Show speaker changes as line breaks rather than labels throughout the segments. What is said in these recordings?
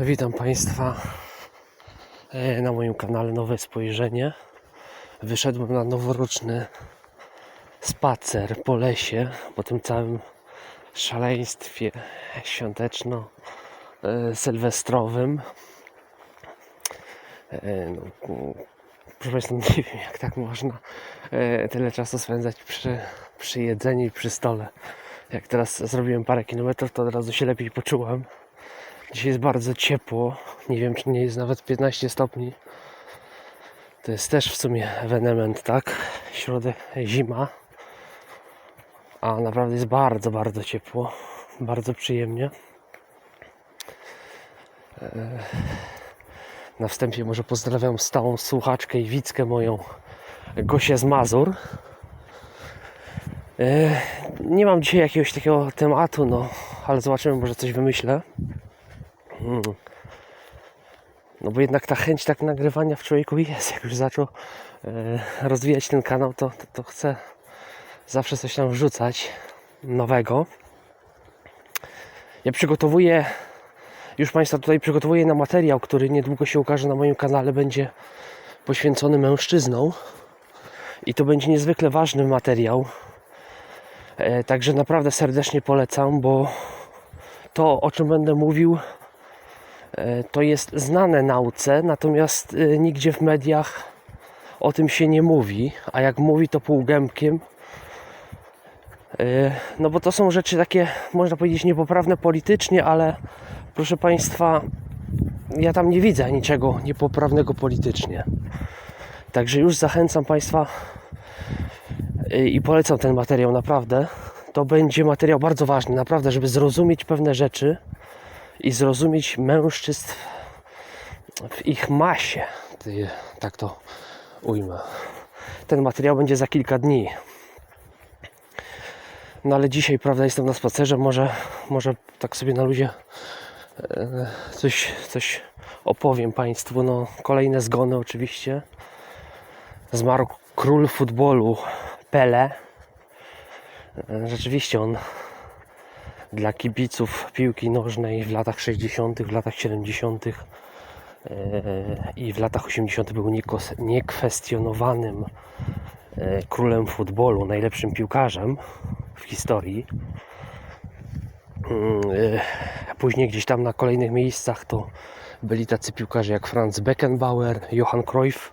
Witam Państwa e, na moim kanale Nowe Spojrzenie. Wyszedłem na noworoczny spacer po lesie, po tym całym szaleństwie świąteczno-sylwestrowym. E, No, mm, proszę Państwa, nie wiem jak tak można e, tyle czasu spędzać przy, przy jedzeniu i przy stole. Jak teraz zrobiłem parę kilometrów, to od razu się lepiej poczułem. Dzisiaj jest bardzo ciepło. Nie wiem, czy nie jest nawet 15 stopni. To jest też w sumie ewenement, tak? Środek zima. A naprawdę jest bardzo, bardzo ciepło. Bardzo przyjemnie. E, Na wstępie może pozdrawiam stałą słuchaczkę i widzkę moją Gosię z Mazur. E, Nie mam dzisiaj jakiegoś takiego tematu, no, ale zobaczymy, może coś wymyślę. Mm. No bo jednak ta chęć tak nagrywania w człowieku jest. Jak już zaczął e, rozwijać ten kanał, to, to, to chcę zawsze coś tam wrzucać nowego. Ja przygotowuję, już Państwa tutaj przygotowuję na materiał, który niedługo się ukaże na moim kanale, będzie poświęcony mężczyznom. I to będzie niezwykle ważny materiał. E, także naprawdę serdecznie polecam, bo to, o czym będę mówił, to jest znane nauce, natomiast e, nigdzie w mediach o tym się nie mówi, a jak mówi to półgębkiem. E, No bo to są rzeczy takie, można powiedzieć, niepoprawne politycznie, ale proszę Państwa, ja tam nie widzę niczego niepoprawnego politycznie. Także już zachęcam Państwa e, i polecam ten materiał naprawdę. To będzie materiał bardzo ważny, naprawdę, żeby zrozumieć pewne rzeczy i zrozumieć mężczyzn w ich masie. Tak to ujmę. Ten materiał będzie za kilka dni. No ale dzisiaj, prawda, jestem na spacerze. Może, może tak sobie na luzie e, coś, coś opowiem Państwu. No, kolejne zgony oczywiście. Zmarł król futbolu Pele. E, Rzeczywiście on dla kibiców piłki nożnej w latach 60., w latach 70. e, i w latach 80. był niekwestionowanym e, królem futbolu, najlepszym piłkarzem w historii. E, Później gdzieś tam na kolejnych miejscach to byli tacy piłkarze jak Franz Beckenbauer, Johan Cruyff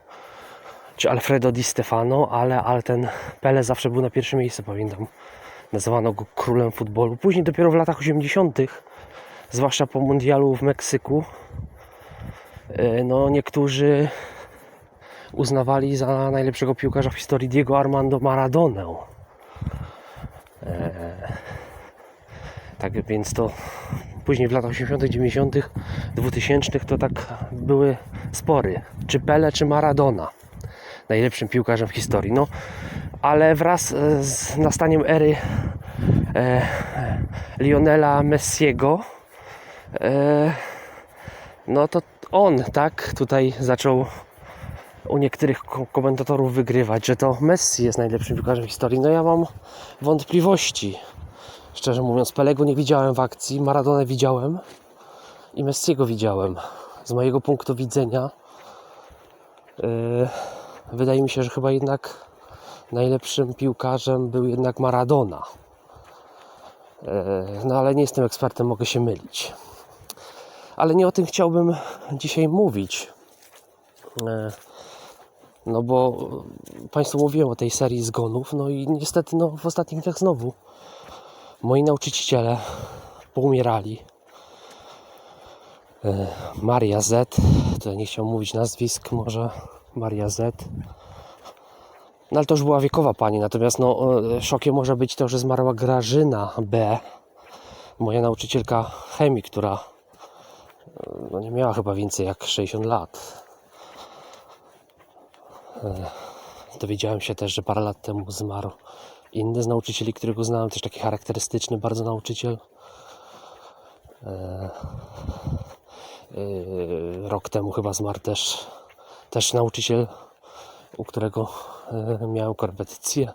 czy Alfredo Di Stefano, ale, ale ten Pele zawsze był na pierwszym miejscu, pamiętam. Nazywano go królem futbolu. Później dopiero w latach 80., zwłaszcza po mundialu w Meksyku, e, no niektórzy uznawali za najlepszego piłkarza w historii Diego Armando Maradonę. E, Tak więc to później w latach 80., 90., 2000 to tak były spory. Czy Pele, czy Maradona najlepszym piłkarzem w historii. No, ale wraz e, z nastaniem ery e, Lionela Messiego, e, no to on, tak, tutaj zaczął u niektórych ko- komentatorów wygrywać, że to Messi jest najlepszym piłkarzem w historii. No ja mam wątpliwości. Szczerze mówiąc, Pelego nie widziałem w akcji, Maradonę widziałem i Messiego widziałem. Z mojego punktu widzenia yy, wydaje mi się, że chyba jednak najlepszym piłkarzem był jednak Maradona. Yy, no ale nie jestem ekspertem, mogę się mylić. Ale nie o tym chciałbym dzisiaj mówić. Yy, no bo Państwu mówiłem o tej serii zgonów, no i niestety no, w ostatnich dniach znowu moi nauczyciele poumierali. E, Maria Z, to nie chciał mówić nazwisk, może Maria Z. No ale to już była wiekowa pani, natomiast no, e, szokiem może być to, że zmarła Grażyna B, moja nauczycielka chemii, która e, no, nie miała chyba więcej jak 60 lat. Dowiedziałem się też, że parę lat temu zmarł inny z nauczycieli, którego znałem, też taki charakterystyczny bardzo nauczyciel. E, e, Rok temu chyba zmarł też, też nauczyciel, u którego miałem korepetycję.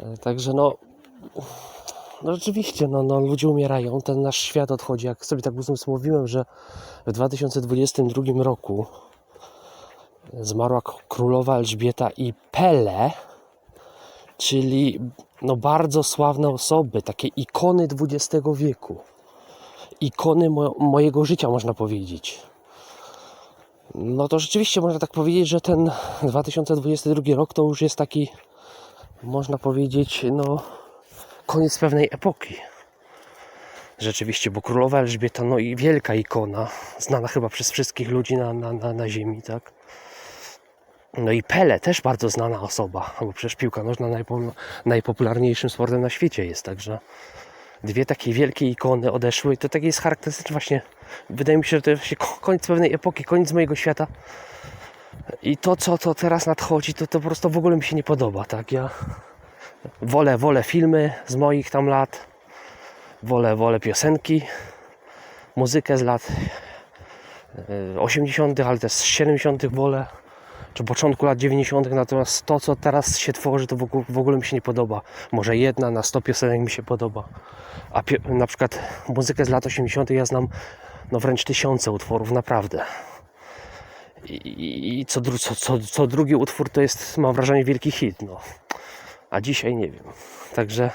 E, Także no, no rzeczywiście, no, no, ludzie umierają, ten nasz świat odchodzi. Jak sobie tak mówiłem, że w 2022 roku zmarła królowa Elżbieta i Pele, czyli no, bardzo sławne osoby, takie ikony XX wieku. Ikony mo- mojego życia, można powiedzieć. No to rzeczywiście można tak powiedzieć, że ten 2022 rok to już jest taki, można powiedzieć, no koniec pewnej epoki. Rzeczywiście, bo królowa Elżbieta, no i wielka ikona, znana chyba przez wszystkich ludzi na, na, na, na ziemi, tak? No i Pele, też bardzo znana osoba, bo przecież piłka nożna najpo, najpopularniejszym sportem na świecie jest, także dwie takie wielkie ikony odeszły i to takie jest charakterystyczne właśnie, wydaje mi się, że to jest koniec pewnej epoki, koniec mojego świata i to, co to teraz nadchodzi, to, to po prostu w ogóle mi się nie podoba, tak? Ja wolę, wolę filmy z moich tam lat, wolę, wolę piosenki, muzykę z lat e, 80., ale też z 70. wolę, czy początku lat 90., natomiast to, co teraz się tworzy, to w ogóle, mi się nie podoba. Może jedna na 100 piosenek mi się podoba, a na przykład muzykę z lat 80. ja znam no wręcz tysiące utworów, naprawdę. I, i, co, co, co, co drugi utwór to jest, mam wrażenie, wielki hit. No. A dzisiaj nie wiem. Także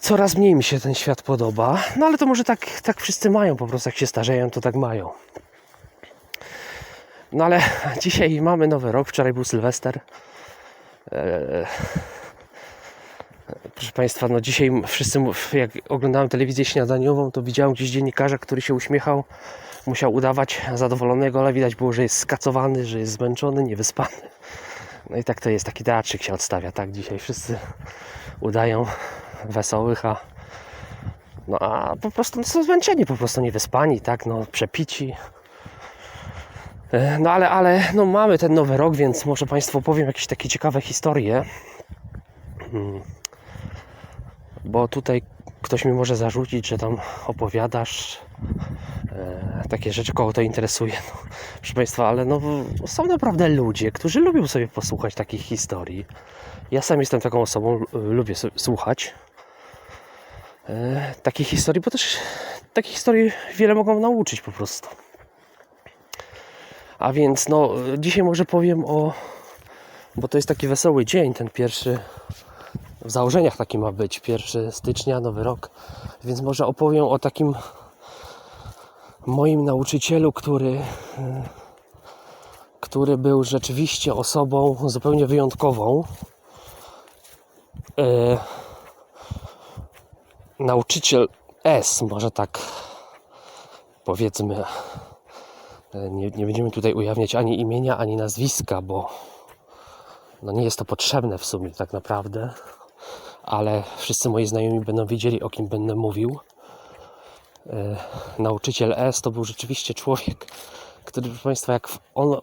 coraz mniej mi się ten świat podoba. No ale to może tak, tak wszyscy mają, po prostu jak się starzeją, to tak mają. No ale dzisiaj mamy nowy rok, wczoraj był Sylwester. Eee, Proszę Państwa, no dzisiaj wszyscy, jak oglądałem telewizję śniadaniową, to widziałem gdzieś dziennikarza, który się uśmiechał, musiał udawać zadowolonego, ale widać było, że jest skacowany, że jest zmęczony, niewyspany. No i tak to jest, taki teatrzyk się odstawia, tak? Dzisiaj wszyscy udają wesołych, a no a po prostu no, są zmęczeni, po prostu niewyspani, tak? No przepici. E, No ale, ale no mamy ten nowy rok, więc może Państwu opowiem jakieś takie ciekawe historie. Mm. Bo tutaj ktoś mi może zarzucić, że tam opowiadasz e, takie rzeczy, kogo to interesuje. No, proszę Państwa, ale no, są naprawdę ludzie, którzy lubią sobie posłuchać takich historii. Ja sam jestem taką osobą, l- lubię słuchać e, takich historii, bo też takie historie wiele mogą nauczyć po prostu. A więc no, dzisiaj może powiem o, bo to jest taki wesoły dzień, ten pierwszy, w założeniach taki ma być, 1 stycznia, nowy rok, więc może opowiem o takim moim nauczycielu, który, który był rzeczywiście osobą zupełnie wyjątkową. E, nauczyciel S, może tak powiedzmy. E, Nie, nie będziemy tutaj ujawniać ani imienia, ani nazwiska, bo no nie jest to potrzebne w sumie tak naprawdę, ale wszyscy moi znajomi będą wiedzieli, o kim będę mówił. E, nauczyciel S to był rzeczywiście człowiek, który, proszę Państwa, jak on,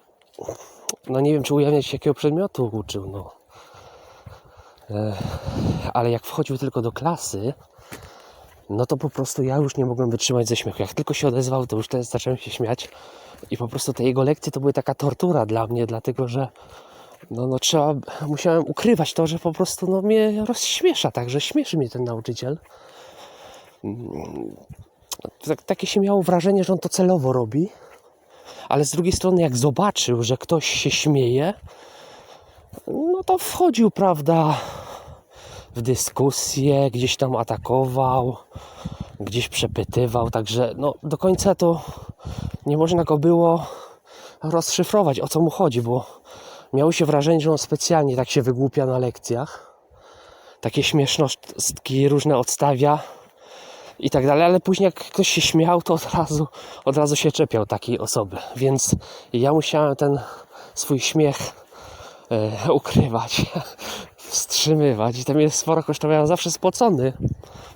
no nie wiem, czy ujawniać jakiego przedmiotu uczył, no. E, ale jak wchodził tylko do klasy, no to po prostu ja już nie mogłem wytrzymać ze śmiechu. Jak tylko się odezwał, to już też zacząłem się śmiać. I po prostu te jego lekcje to były taka tortura dla mnie, dlatego że no, no trzeba, musiałem ukrywać to, że po prostu no, mnie rozśmiesza, także śmieszy mnie ten nauczyciel. Mm, Tak, takie się miało wrażenie, że on to celowo robi, ale z drugiej strony jak zobaczył, że ktoś się śmieje, no to wchodził, prawda, w dyskusję, gdzieś tam atakował, gdzieś przepytywał, także no, do końca to nie można go było rozszyfrować, o co mu chodzi, bo miało się wrażenie, że on specjalnie tak się wygłupia na lekcjach, takie śmieszności różne odstawia i tak dalej, ale później jak ktoś się śmiał, to od razu, od razu się czepiał takiej osoby, więc ja musiałem ten swój śmiech e, ukrywać, wstrzymywać. I to mnie sporo kosztowało, zawsze spocony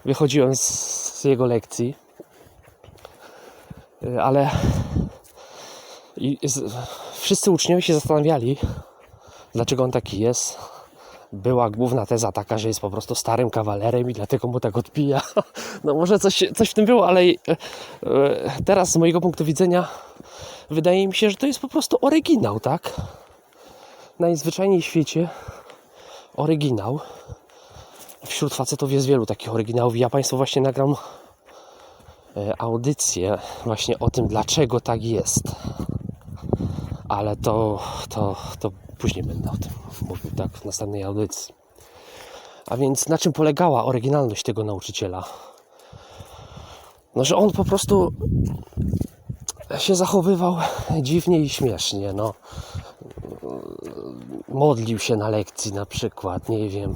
wychodziłem z, z jego lekcji, E, ale z, wszyscy uczniowie się zastanawiali, dlaczego on taki jest. Była główna teza taka, że jest po prostu starym kawalerem i dlatego mu tak odpija. No może coś, coś w tym było, ale e, e, teraz z mojego punktu widzenia wydaje mi się, że to jest po prostu oryginał, tak? Najzwyczajniej w świecie oryginał. Wśród facetów jest wielu takich oryginałów. Ja Państwu właśnie nagram e, audycję właśnie o tym, dlaczego tak jest. Ale to, to, to później będę o tym mówił tak w następnej audycji. A więc na czym polegała oryginalność tego nauczyciela? No, że on po prostu się zachowywał dziwnie i śmiesznie. No. Modlił się na lekcji na przykład, nie wiem,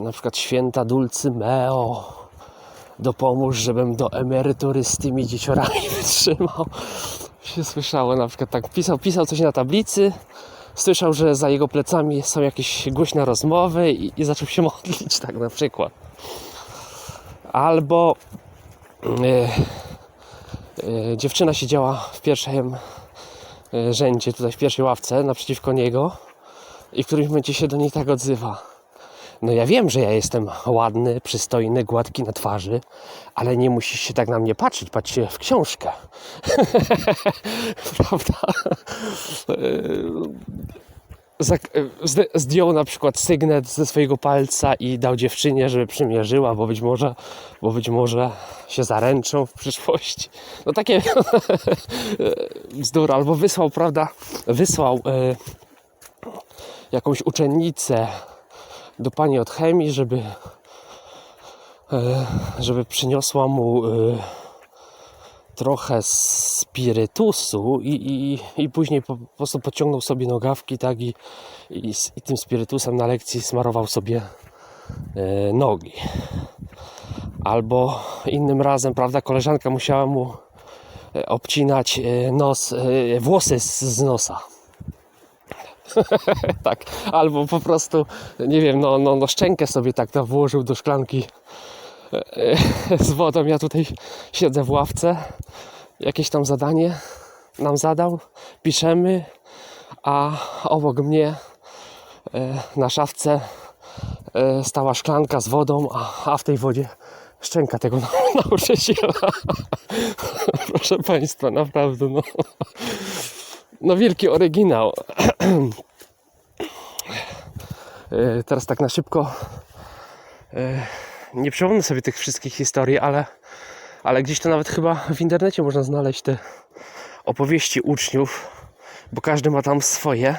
na przykład święta Dulcymeo dopomóż, żebym do emerytury z tymi dzieciorami wytrzymał. Się słyszało na przykład tak, pisał, pisał coś na tablicy, słyszał, że za jego plecami są jakieś głośne rozmowy i, i zaczął się modlić, tak na przykład. Albo e, e, dziewczyna siedziała w pierwszym e, rzędzie, tutaj w pierwszej ławce naprzeciwko niego i w którymś momencie się do niej tak odzywa. No ja wiem, że ja jestem ładny, przystojny, gładki na twarzy, ale nie musisz się tak na mnie patrzeć, patrz się w książkę. Prawda? Zak- zde- zdjął na przykład sygnet ze swojego palca i dał dziewczynie, żeby przymierzyła, bo być może, bo być może się zaręczą w przyszłości. No takie bzdury. Albo wysłał, prawda, wysłał e, jakąś uczennicę do pani od chemii, żeby e, żeby przyniosła mu e, trochę spirytusu i, i, i później po, po prostu pociągnął sobie nogawki tak i, i, i tym spirytusem na lekcji smarował sobie e, nogi. Albo innym razem, prawda, koleżanka musiała mu obcinać nos, włosy z, z nosa. tak, albo po prostu, nie wiem, no, no, no szczękę sobie tak tam włożył do szklanki e, z wodą. Ja tutaj siedzę w ławce, jakieś tam zadanie nam zadał, piszemy, a obok mnie e, na szafce e, stała szklanka z wodą, a, w tej wodzie szczęka tego nau- nauczyciela. Proszę Państwa, naprawdę, no. No wielki oryginał. E, Teraz tak na szybko e, nie przypomnę sobie tych wszystkich historii, ale, ale gdzieś to nawet chyba w internecie można znaleźć te opowieści uczniów, bo każdy ma tam swoje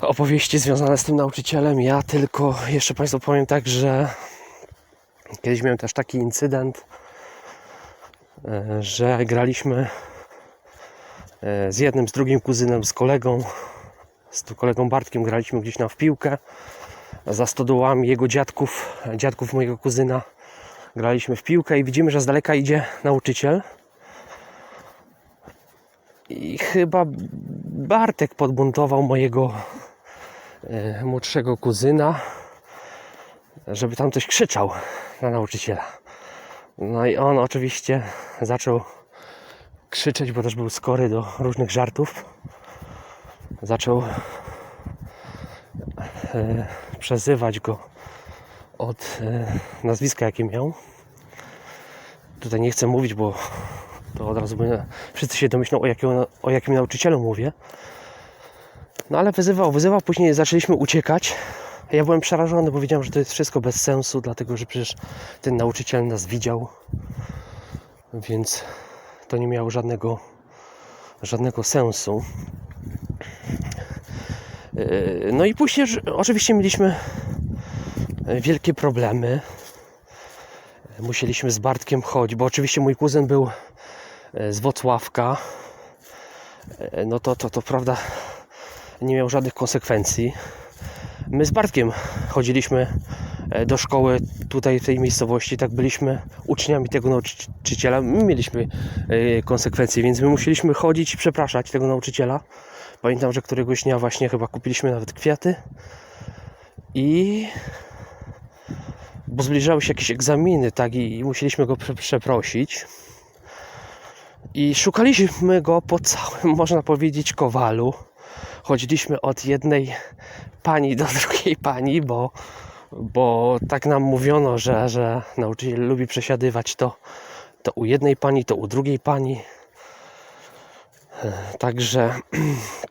opowieści związane z tym nauczycielem. Ja tylko jeszcze Państwu powiem tak, że kiedyś miałem też taki incydent, e, że graliśmy z jednym, z drugim kuzynem, z kolegą, z kolegą Bartkiem graliśmy gdzieś tam w piłkę za stodołami jego dziadków, dziadków mojego kuzyna. Graliśmy w piłkę i widzimy, że z daleka idzie nauczyciel. I chyba Bartek podbuntował mojego e, młodszego kuzyna, żeby tam coś krzyczał na nauczyciela. No i on oczywiście zaczął krzyczeć, bo też był skory do różnych żartów. Zaczął e, przezywać go od e, nazwiska, jakie miał. Tutaj nie chcę mówić, bo to od razu by, wszyscy się domyślą, o jakim, o jakim nauczycielu mówię. No ale wyzywał, wyzywał, później zaczęliśmy uciekać. Ja byłem przerażony, bo wiedziałem, że to jest wszystko bez sensu, dlatego że przecież ten nauczyciel nas widział. Więc to nie miało żadnego, żadnego sensu. Yy, No i później oczywiście mieliśmy e, wielkie problemy. Musieliśmy z Bartkiem chodzić, bo oczywiście mój kuzyn był e, z Wocławka. E, No to, to, to prawda, nie miał żadnych konsekwencji. My z Bartkiem chodziliśmy e, do szkoły tutaj w tej miejscowości, tak byliśmy uczniami tego nauczyciela. My mieliśmy e, konsekwencje, więc my musieliśmy chodzić i przepraszać tego nauczyciela. Pamiętam, że któregoś dnia właśnie chyba kupiliśmy nawet kwiaty i bo zbliżały się jakieś egzaminy, tak, i, musieliśmy go prze, przeprosić. I szukaliśmy go po całym, można powiedzieć, kowalu. Chodziliśmy od jednej pani do drugiej pani, bo, bo tak nam mówiono, że, że nauczyciel lubi przesiadywać to, to u jednej pani, to u drugiej pani. E, Także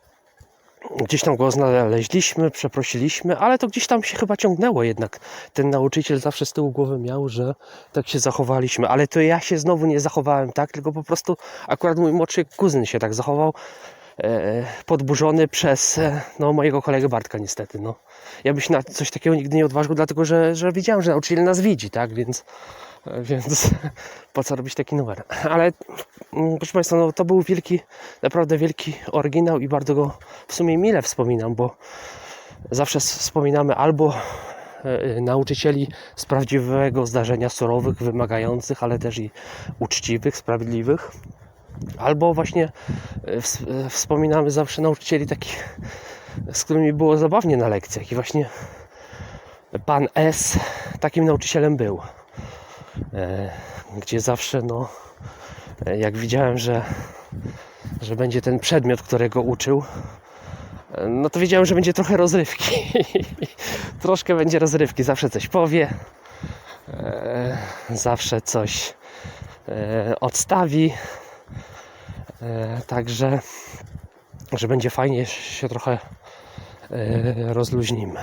gdzieś tam go znaleźliśmy, przeprosiliśmy, ale to gdzieś tam się chyba ciągnęło jednak. Ten nauczyciel zawsze z tyłu głowy miał, że tak się zachowaliśmy, ale to ja się znowu nie zachowałem tak, tylko po prostu akurat mój młodszy kuzyn się tak zachował, podburzony przez e, no, mojego kolegę Bartka niestety. No. Ja bym się na coś takiego nigdy nie odważył, dlatego że, że że nauczyciel nas widzi, tak, więc, e, więc po co robić taki numer. Ale mm, proszę Państwa, no, to był wielki, naprawdę wielki oryginał i bardzo go w sumie mile wspominam, bo zawsze wspominamy albo e, nauczycieli z prawdziwego zdarzenia surowych, wymagających, ale też i uczciwych, sprawiedliwych. Albo właśnie e, e, wspominamy zawsze nauczycieli takich, z którymi było zabawnie na lekcjach. I właśnie pan S takim nauczycielem był. E, Gdzie zawsze, no, jak widziałem, że, że będzie ten przedmiot, którego uczył, no to wiedziałem, że będzie trochę rozrywki. Troszkę będzie rozrywki, zawsze coś powie, zawsze coś odstawi. E, Także, że będzie fajnie, się trochę e, rozluźnimy.